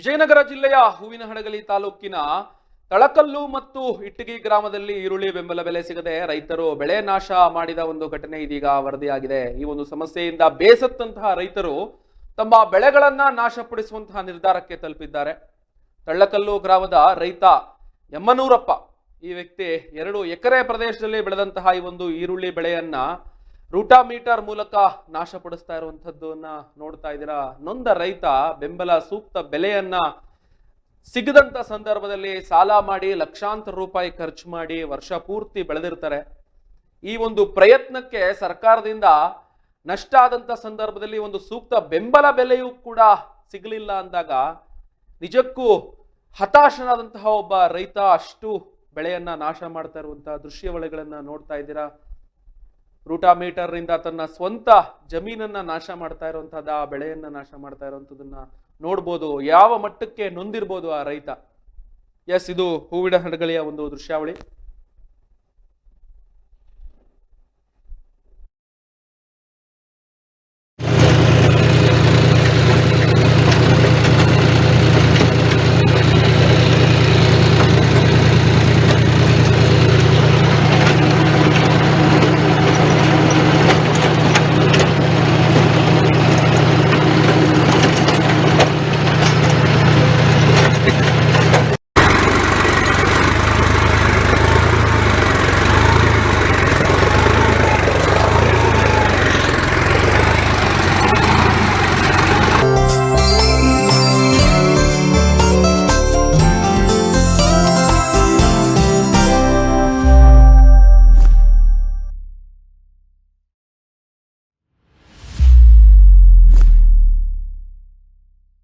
ವಿಜಯನಗರ ಜಿಲ್ಲೆಯ ಹೂವಿನಹಡಗಲಿ ತಾಲೂಕಿನ ತಳಕಲ್ಲು ಮತ್ತು ಇಟ್ಟಿಗೆ ಗ್ರಾಮದಲ್ಲಿ ಈರುಳ್ಳಿ ಬೆಂಬಲ ಬೆಲೆ ಸಿಗದೆ ರೈತರು ಬೆಳೆ ನಾಶ ಮಾಡಿದ ಒಂದು ಘಟನೆ ಇದೀಗ ವರದಿಯಾಗಿದೆ. ಈ ಒಂದು ಸಮಸ್ಯೆಯಿಂದ ಬೇಸತ್ತಂತಹ ರೈತರು ತಮ್ಮ ಬೆಳೆಗಳನ್ನ ನಾಶಪಡಿಸುವಂತಹ ನಿರ್ಧಾರಕ್ಕೆ ತಲುಪಿದ್ದಾರೆ. ತಳ್ಳಕಲ್ಲು ಗ್ರಾಮದ ರೈತ ಯಮ್ಮನೂರಪ್ಪ, ಈ ವ್ಯಕ್ತಿ ಎರಡು ಎಕರೆ ಪ್ರದೇಶದಲ್ಲಿ ಬೆಳೆದಂತಹ ಈ ಒಂದು ಈರುಳ್ಳಿ ಬೆಳೆಯನ್ನ ರೂಟಾಮೀಟರ್ ಮೂಲಕ ನಾಶಪಡಿಸ್ತಾ ಇರುವಂತದ್ದನ್ನ ನೋಡ್ತಾ ಇದ್ದೀರಾ? ನೊಂದ ರೈತ ಬೆಂಬಲ ಸೂಕ್ತ ಬೆಲೆಯನ್ನ ಸಿಗದಂತ ಸಂದರ್ಭದಲ್ಲಿ ಸಾಲ ಮಾಡಿ ಲಕ್ಷಾಂತರ ರೂಪಾಯಿ ಖರ್ಚು ಮಾಡಿ ವರ್ಷ ಪೂರ್ತಿ ಬೆಳೆದಿರ್ತಾರೆ. ಈ ಒಂದು ಪ್ರಯತ್ನಕ್ಕೆ ಸರ್ಕಾರದಿಂದ ನಷ್ಟ ಆದಂತ ಸಂದರ್ಭದಲ್ಲಿ ಒಂದು ಸೂಕ್ತ ಬೆಂಬಲ ಬೆಲೆಯೂ ಕೂಡ ಸಿಗಲಿಲ್ಲ ಅಂದಾಗ ನಿಜಕ್ಕೂ ಹತಾಶನಾದಂತಹ ಒಬ್ಬ ರೈತ ಅಷ್ಟು ಬೆಳೆಯನ್ನ ನಾಶ ಮಾಡ್ತಾ ಇರುವಂತಹ ದೃಶ್ಯಾವಳಿಗಳನ್ನ ನೋಡ್ತಾ ಇದ್ದೀರಾ? ರೂಟಾಮೀಟರ್ ರಿಂದ ತನ್ನ ಸ್ವಂತ ಜಮೀನನ್ನ ನಾಶ ಮಾಡ್ತಾ ಇರುವಂತಹದ್ದು, ಆ ಬೆಳೆಯನ್ನ ನಾಶ ಮಾಡ್ತಾ ಇರುವಂತದನ್ನ ನೋಡ್ಬೋದು, ಯಾವ ಮಟ್ಟಕ್ಕೆ ನೊಂದಿರ್ಬೋದು ಆ ರೈತ. ಎಸ್, ಇದು ಹೂವಿನ ಹಡಗಲಿಯ ಒಂದು ದೃಶ್ಯಾವಳಿ.